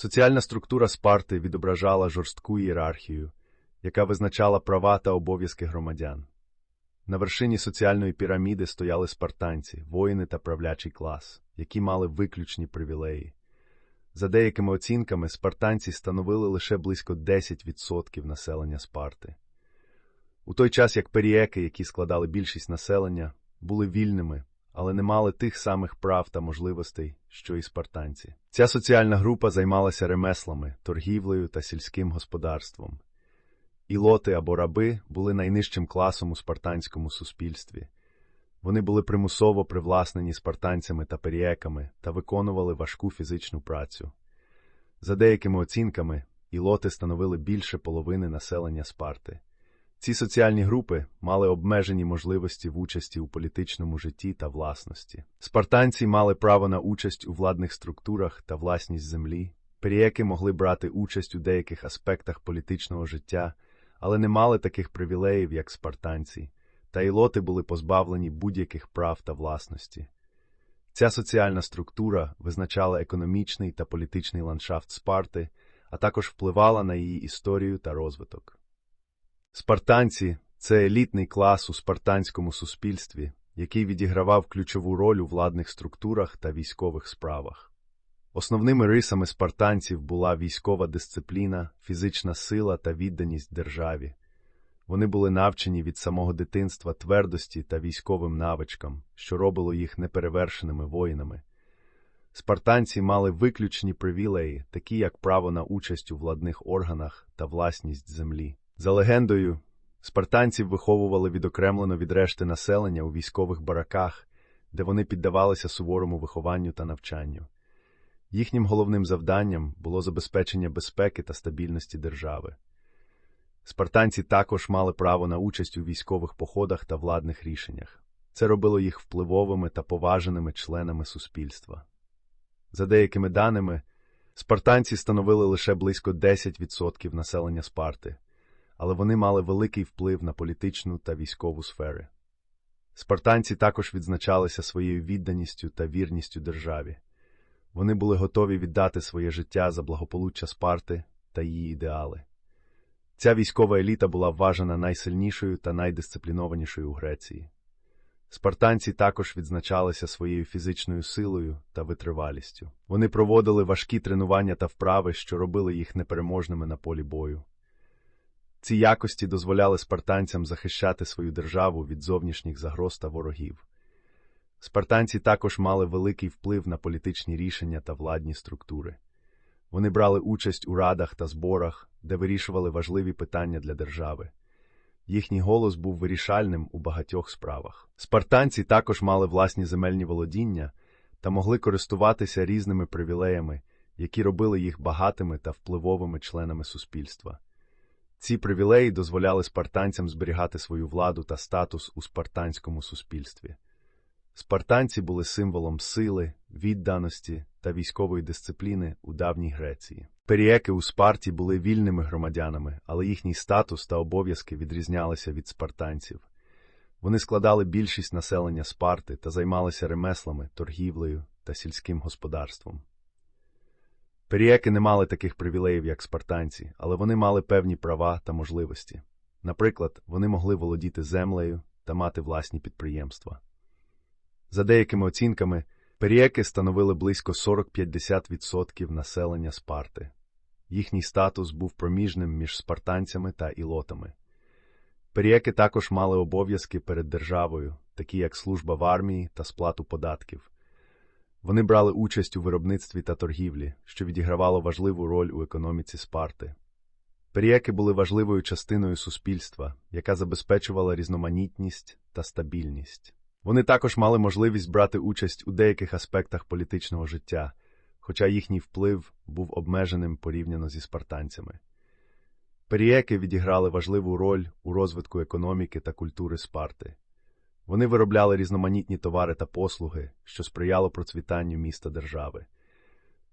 Соціальна структура Спарти відображала жорстку ієрархію, яка визначала права та обов'язки громадян. На вершині соціальної піраміди стояли спартанці, воїни та правлячий клас, які мали виключні привілеї. За деякими оцінками, спартанці становили лише близько 10% населення Спарти. У той час як періеки, які складали більшість населення, були вільними, але не мали тих самих прав та можливостей, що і спартанці. Ця соціальна група займалася ремеслами, торгівлею та сільським господарством. Ілоти або раби були найнижчим класом у спартанському суспільстві. Вони були примусово привласнені спартанцями та періеками та виконували важку фізичну працю. За деякими оцінками, ілоти становили більше половини населення Спарти. Ці соціальні групи мали обмежені можливості в участі у політичному житті та власності. Спартанці мали право на участь у владних структурах та власність землі. Періеки могли брати участь у деяких аспектах політичного життя, але не мали таких привілеїв, як спартанці, та ілоти були позбавлені будь-яких прав та власності. Ця соціальна структура визначала економічний та політичний ландшафт Спарти, а також впливала на її історію та розвиток. Спартанці це елітний клас у спартанському суспільстві, який відігравав ключову роль у владних структурах та військових справах. Основними рисами спартанців була військова дисципліна, фізична сила та відданість державі. Вони були навчені від самого дитинства твердості та військовим навичкам, що робило їх неперевершеними воїнами. Спартанці мали виключні привілеї, такі як право на участь у владних органах та власність землі. За легендою, спартанців виховували відокремлено від решти населення у військових бараках, де вони піддавалися суворому вихованню та навчанню. Їхнім головним завданням було забезпечення безпеки та стабільності держави. Спартанці також мали право на участь у військових походах та владних рішеннях. Це робило їх впливовими та поваженими членами суспільства. За деякими даними, спартанці становили лише близько 10% населення Спарти, але вони мали великий вплив на політичну та військову сфери. Спартанці також відзначалися своєю відданістю та вірністю державі. Вони були готові віддати своє життя за благополуччя Спарти та її ідеали. Ця військова еліта була вважана найсильнішою та найдисциплінованішою у Греції. Спартанці також відзначалися своєю фізичною силою та витривалістю. Вони проводили важкі тренування та вправи, що робили їх непереможними на полі бою. Ці якості дозволяли спартанцям захищати свою державу від зовнішніх загроз та ворогів. Спартанці також мали великий вплив на політичні рішення та владні структури. Вони брали участь у радах та зборах, де вирішували важливі питання для держави. Їхній голос був вирішальним у багатьох справах. Спартанці також мали власні земельні володіння та могли користуватися різними привілеями, які робили їх багатими та впливовими членами суспільства. Ці привілеї дозволяли спартанцям зберігати свою владу та статус у спартанському суспільстві. Спартанці були символом сили, відданості та військової дисципліни у давній Греції. Періеки у Спарті були вільними громадянами, але їхній статус та обов'язки відрізнялися від спартанців. Вони складали більшість населення Спарти та займалися ремеслами, торгівлею та сільським господарством. Періеки не мали таких привілеїв, як спартанці, але вони мали певні права та можливості. Наприклад, вони могли володіти землею та мати власні підприємства. За деякими оцінками, періеки становили близько 40-50% населення Спарти. Їхній статус був проміжним між спартанцями та ілотами. Періеки також мали обов'язки перед державою, такі як служба в армії та сплату податків. Вони брали участь у виробництві та торгівлі, що відігравало важливу роль у економіці Спарти. Періеки були важливою частиною суспільства, яка забезпечувала різноманітність та стабільність. Вони також мали можливість брати участь у деяких аспектах політичного життя, хоча їхній вплив був обмеженим порівняно зі спартанцями. Періеки відіграли важливу роль у розвитку економіки та культури Спарти. Вони виробляли різноманітні товари та послуги, що сприяло процвітанню міста держави.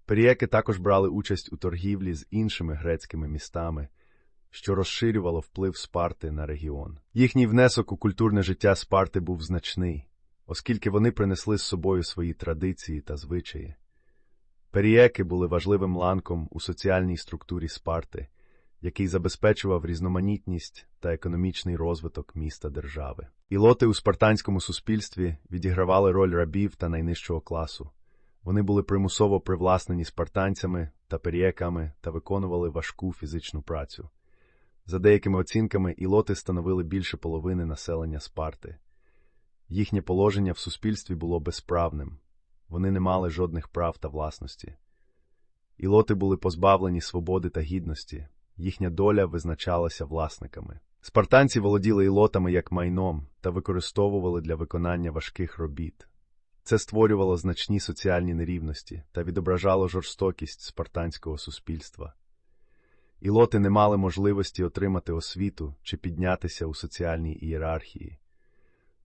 Періеки також брали участь у торгівлі з іншими грецькими містами, що розширювало вплив Спарти на регіон. Їхній внесок у культурне життя Спарти був значний. оскільки вони принесли з собою свої традиції та звичаї. Періеки були важливим ланком у соціальній структурі Спарти, який забезпечував різноманітність та економічний розвиток міста держави. Ілоти у спартанському суспільстві відігравали роль рабів та найнижчого класу. Вони були примусово привласнені спартанцями та періеками та виконували важку фізичну працю. За деякими оцінками, ілоти становили більше половини населення Спарти. Їхнє положення в суспільстві було безправним, вони не мали жодних прав та власності. Ілоти були позбавлені свободи та гідності, їхня доля визначалася власниками. Спартанці володіли ілотами як майном та використовували для виконання важких робіт. Це створювало значні соціальні нерівності та відображало жорстокість спартанського суспільства. Ілоти не мали можливості отримати освіту чи піднятися у соціальній ієрархії.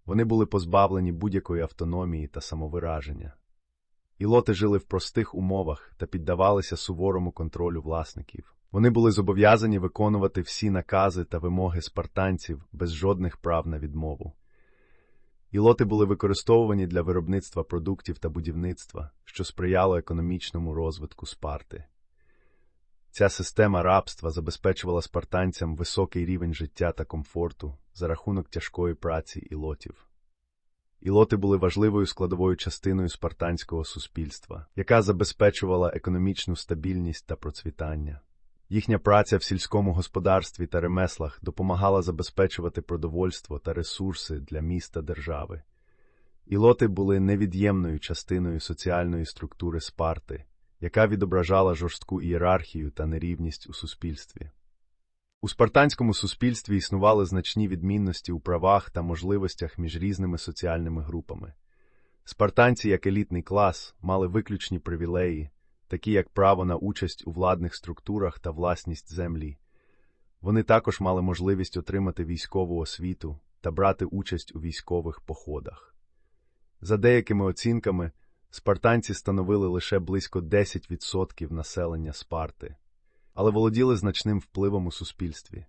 Вони були позбавлені будь-якої автономії та самовираження. Ілоти жили в простих умовах та піддавалися суворому контролю власників. Вони були зобов'язані виконувати всі накази та вимоги спартанців без жодних прав на відмову. Ілоти були використовувані для виробництва продуктів та будівництва, що сприяло економічному розвитку Спарти. Ця система рабства забезпечувала спартанцям високий рівень життя та комфорту за рахунок тяжкої праці ілотів. Ілоти були важливою складовою частиною спартанського суспільства, яка забезпечувала економічну стабільність та процвітання. Їхня праця в сільському господарстві та ремеслах допомагала забезпечувати продовольство та ресурси для міста держави. Ілоти були невід'ємною частиною соціальної структури Спарти, яка відображала жорстку ієрархію та нерівність у суспільстві. У спартанському суспільстві існували значні відмінності у правах та можливостях між різними соціальними групами. Спартанці, як елітний клас, мали виключні привілеї, такі як право на участь у владних структурах та власність землі. Вони також мали можливість отримати військову освіту та брати участь у військових походах. За деякими оцінками, спартанці становили лише близько 10% населення Спарти але володіли значним впливом у суспільстві.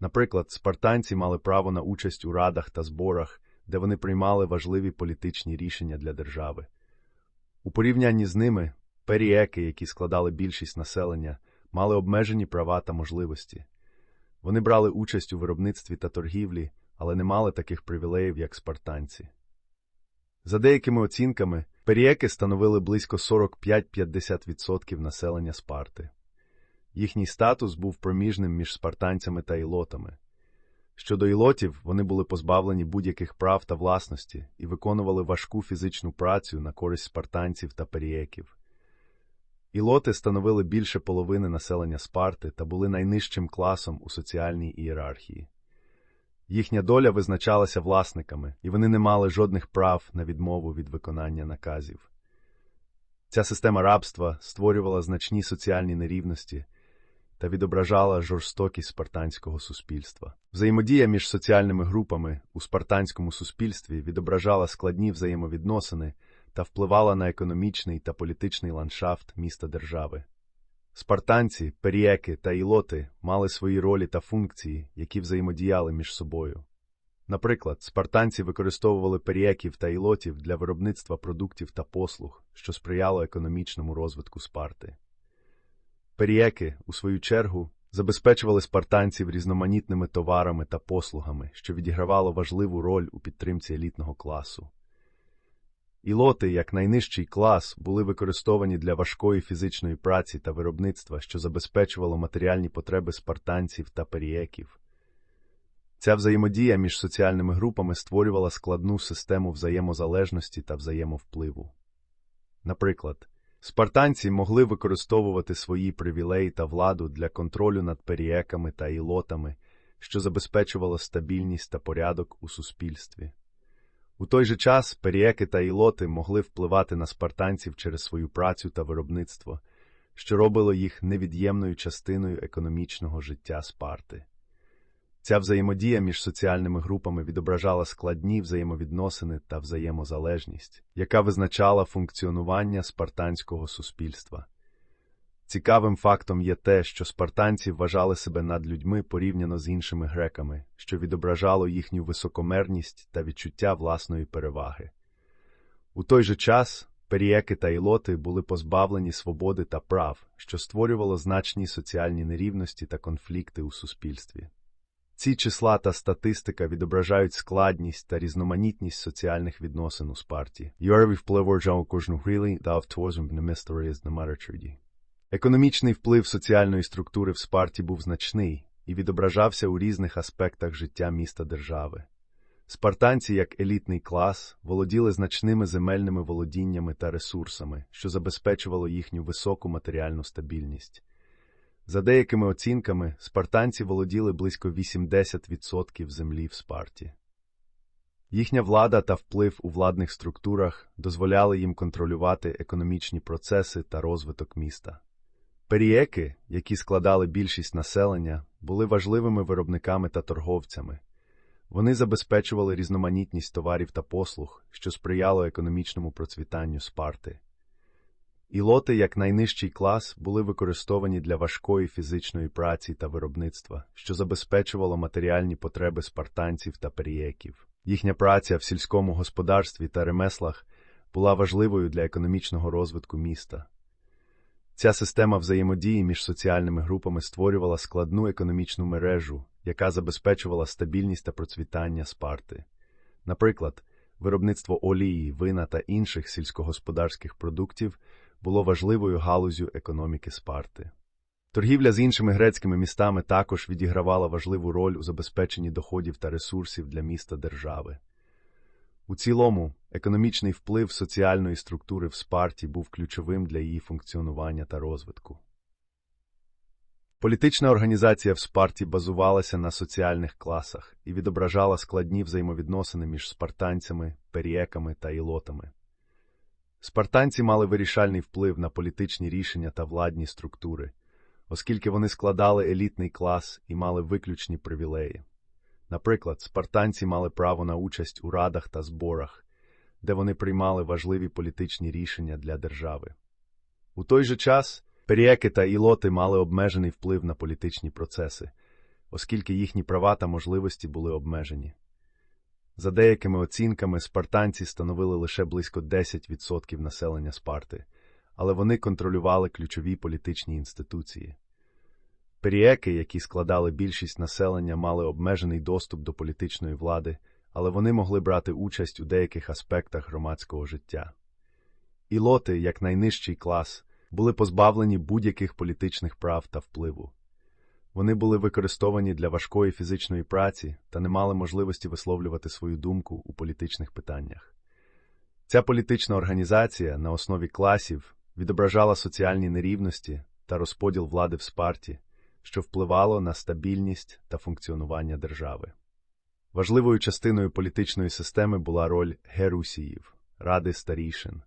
Наприклад, спартанці мали право на участь у радах та зборах, де вони приймали важливі політичні рішення для держави. У порівнянні з ними періеки, які складали більшість населення, мали обмежені права та можливості. Вони брали участь у виробництві та торгівлі, але не мали таких привілеїв, як спартанці. За деякими оцінками, періеки становили близько 45-50% населення Спарти. Їхній статус був проміжним між спартанцями та ілотами. Щодо ілотів, вони були позбавлені будь-яких прав та власності і виконували важку фізичну працю на користь спартанців та перієків. Ілоти становили більше половини населення Спарти та були найнижчим класом у соціальній ієрархії. Їхня доля визначалася власниками, і вони не мали жодних прав на відмову від виконання наказів. Ця система рабства створювала значні соціальні нерівності та відображала жорстокість спартанського суспільства. Взаємодія між соціальними групами у спартанському суспільстві відображала складні взаємовідносини та впливала на економічний та політичний ландшафт міста держави. Спартанці, періеки та ілоти мали свої ролі та функції, які взаємодіяли між собою. Наприклад, спартанці використовували періеків та ілотів для виробництва продуктів та послуг, що сприяло економічному розвитку Спарти. Періеки, у свою чергу, забезпечували спартанців різноманітними товарами та послугами, що відігравало важливу роль у підтримці елітного класу. Ілоти, як найнижчий клас, були використовані для важкої фізичної праці та виробництва, що забезпечувало матеріальні потреби спартанців та періеків. Ця взаємодія між соціальними групами створювала складну систему взаємозалежності та взаємовпливу. Наприклад, Спартанці могли використовувати свої привілеї та владу для контролю над періеками та ілотами, що забезпечувало стабільність та порядок у суспільстві. У той же час періеки та ілоти могли впливати на спартанців через свою працю та виробництво, що робило їх невід'ємною частиною економічного життя Спарти. Ця взаємодія між соціальними групами відображала складні взаємовідносини та взаємозалежність, яка визначала функціонування спартанського суспільства. Цікавим фактом є те, що спартанці вважали себе над людьми порівняно з іншими греками, що відображало їхню високомерність та відчуття власної переваги. У той же час перієки та ілоти були позбавлені свободи та прав, що створювало значні соціальні нерівності та конфлікти у суспільстві. Ці числа та статистика відображають складність та різноманітність соціальних відносин у Спарті. Юревий вплив орджав кожну грилі та автозм на історії з Намарачуді. Економічний вплив соціальної структури в Спарті був значний і відображався у різних аспектах життя міста держави. Спартанці, як елітний клас, володіли значними земельними володіннями та ресурсами, що забезпечувало їхню високу матеріальну стабільність. За деякими оцінками, спартанці володіли близько 80% землі в Спарті. Їхня влада та вплив у владних структурах дозволяли їм контролювати економічні процеси та розвиток міста. Перієки, які складали більшість населення, були важливими виробниками та торговцями. Вони забезпечували різноманітність товарів та послуг, що сприяло економічному процвітанню Спарти. Ілоти, як найнижчий клас, були використовані для важкої фізичної праці та виробництва, що забезпечувало матеріальні потреби спартанців та перієків. Їхня праця в сільському господарстві та ремеслах була важливою для економічного розвитку міста. Ця система взаємодії між соціальними групами створювала складну економічну мережу, яка забезпечувала стабільність та процвітання Спарти. Наприклад, виробництво олії, вина та інших сільськогосподарських продуктів було важливою галузю економіки Спарти. Торгівля з іншими грецькими містами також відігравала важливу роль у забезпеченні доходів та ресурсів для міста держави. У цілому, економічний вплив соціальної структури в Спарті був ключовим для її функціонування та розвитку. Політична організація в Спарті базувалася на соціальних класах і відображала складні взаємовідносини між спартанцями, перієками та ілотами. Спартанці мали вирішальний вплив на політичні рішення та владні структури, оскільки вони складали елітний клас і мали виключні привілеї. Наприклад, спартанці мали право на участь у радах та зборах, де вони приймали важливі політичні рішення для держави. У той же час перієки та ілоти мали обмежений вплив на політичні процеси, оскільки їхні права та можливості були обмежені. За деякими оцінками, спартанці становили лише близько 10% населення Спарти, але вони контролювали ключові політичні інституції. Перієки, які складали більшість населення, мали обмежений доступ до політичної влади, але вони могли брати участь у деяких аспектах громадського життя. Ілоти, як найнижчий клас, були позбавлені будь-яких політичних прав та впливу. Вони були використовані для важкої фізичної праці та не мали можливості висловлювати свою думку у політичних питаннях. Ця політична організація на основі класів відображала соціальні нерівності та розподіл влади в спарті, що впливало на стабільність та функціонування держави. Важливою частиною політичної системи була роль герусіїв ради старішин,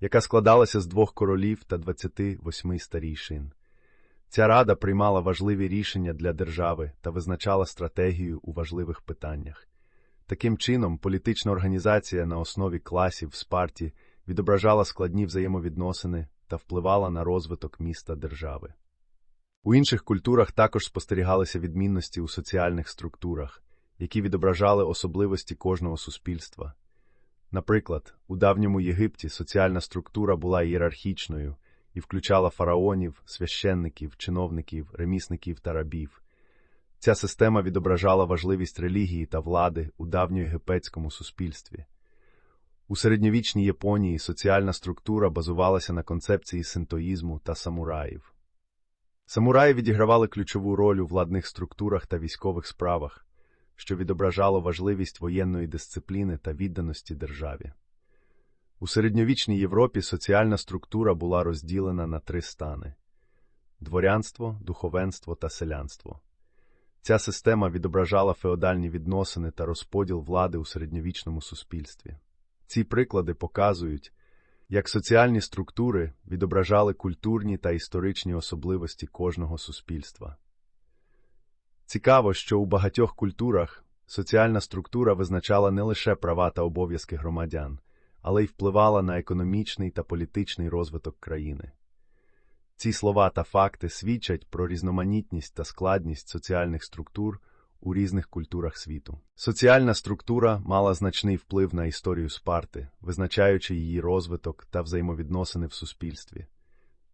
яка складалася з двох королів та 28 старішин. Ця рада приймала важливі рішення для держави та визначала стратегію у важливих питаннях. Таким чином, політична організація на основі класів в спарті відображала складні взаємовідносини та впливала на розвиток міста держави. У інших культурах також спостерігалися відмінності у соціальних структурах, які відображали особливості кожного суспільства. Наприклад, у давньому Єгипті соціальна структура була ієрархічною і включала фараонів, священників, чиновників, ремісників та рабів. Ця система відображала важливість релігії та влади у давньоєгипетському суспільстві. У середньовічній Японії соціальна структура базувалася на концепції синтоїзму та самураїв. Самураї відігравали ключову роль у владних структурах та військових справах, що відображало важливість воєнної дисципліни та відданості державі. У середньовічній Європі соціальна структура була розділена на три стани дворянство, духовенство та селянство. Ця система відображала феодальні відносини та розподіл влади у середньовічному суспільстві. Ці приклади показують, як соціальні структури відображали культурні та історичні особливості кожного суспільства. Цікаво, що у багатьох культурах соціальна структура визначала не лише права та обов'язки громадян, але й впливала на економічний та політичний розвиток країни. Ці слова та факти свідчать про різноманітність та складність соціальних структур у різних культурах світу. Соціальна структура мала значний вплив на історію Спарти, визначаючи її розвиток та взаємовідносини в суспільстві.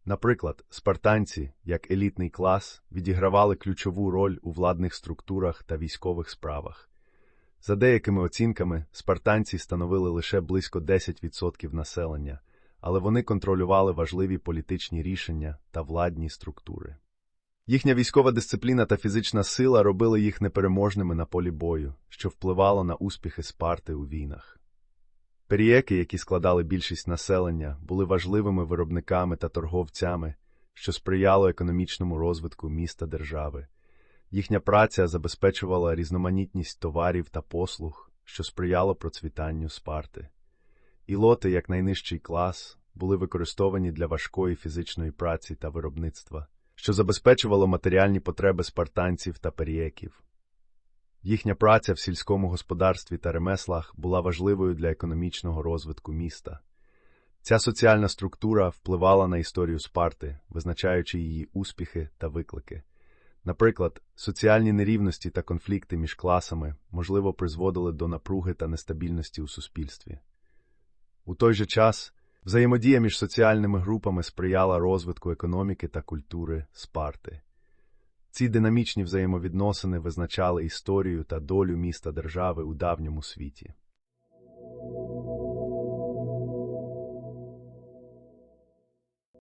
Наприклад, спартанці, як елітний клас, відігравали ключову роль у владних структурах та військових справах. За деякими оцінками, спартанці становили лише близько 10% населення, але вони контролювали важливі політичні рішення та владні структури. Їхня військова дисципліна та фізична сила робили їх непереможними на полі бою, що впливало на успіхи Спарти у війнах. Перієки, які складали більшість населення, були важливими виробниками та торговцями, що сприяло економічному розвитку міста держави. Їхня праця забезпечувала різноманітність товарів та послуг, що сприяло процвітанню Спарти. Ілоти, як найнижчий клас, були використовані для важкої фізичної праці та виробництва, що забезпечувало матеріальні потреби спартанців та перієків. Їхня праця в сільському господарстві та ремеслах була важливою для економічного розвитку міста. Ця соціальна структура впливала на історію Спарти, визначаючи її успіхи та виклики. Наприклад, соціальні нерівності та конфлікти між класами, можливо, призводили до напруги та нестабільності у суспільстві. У той же час Взаємодія між соціальними групами сприяла розвитку економіки та культури Спарти. Ці динамічні взаємовідносини визначали історію та долю міста держави у давньому світі.